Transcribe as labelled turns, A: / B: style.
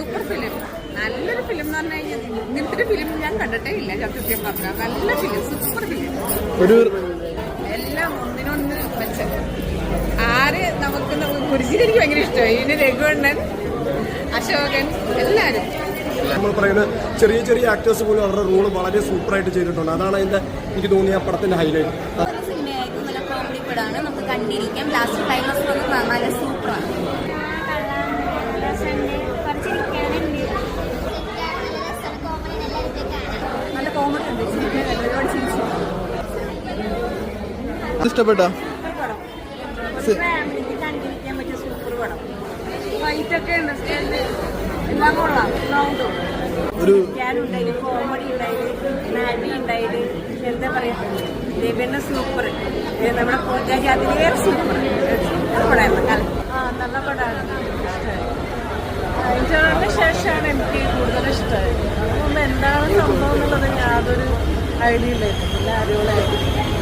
A: Super film നല്ലൊരു film എന്ന് പറഞ്ഞു കഴിഞ്ഞാൽ ഇങ്ങനത്തെ ഒരു ഫിലിം ഞാൻ കണ്ടിട്ടേ ഇല്ല സത്യം പറഞ്ഞ. നല്ല ഫിലിം സൂപ്പർ ഫിലിം
B: ഒരു
A: എല്ലാം ഒന്നിനൊന്ന് വെച്ച. ആര് നമുക്ക് കുരിശിന് എനിക്ക് ഭയങ്കര ഇഷ്ടമായി. ഇതിന് രഘുവണ്ണൻ അശോകൻ എല്ലാവരും
B: നമ്മൾ പറയുന്ന ചെറിയ ചെറിയ ആക്ടേഴ്സ് പോലും അവരുടെ റോൾ വളരെ സൂപ്പറായിട്ട് ചെയ്തിട്ടുണ്ട്. അതാണ് അതിന്റെ എനിക്ക് തോന്നിയ പടത്തിന്റെ ഹൈലൈറ്റ്
C: സിനിമയായിരുന്നു നല്ല കോമഡി പടമാണ്. നമുക്ക് കണ്ടിരിക്കാം. ലാസ്റ്റ് ക്ലൈമാക്സ് വന്ന് നല്ല
A: സൗണ്ടും
B: ഒരു
A: കോമഡി എന്താ പറയാ? ദേവന്റെ സൂപ്പർ നമ്മുടെ പോറ്റാജി അതിലേറെ സൂപ്പർ പടമായിരുന്നു കാലം ആ നല്ല പടമാണ് ശേഷമാണ് എനിക്ക് കൂടുതൽ ഇഷ്ടമായത്. അതുകൊണ്ട് എന്താണ് സംഭവം എന്നുള്ളത് യാതൊരു ഐഡിയ ഇല്ലായിരുന്നു നല്ല അടിപൊളിയായിരുന്നു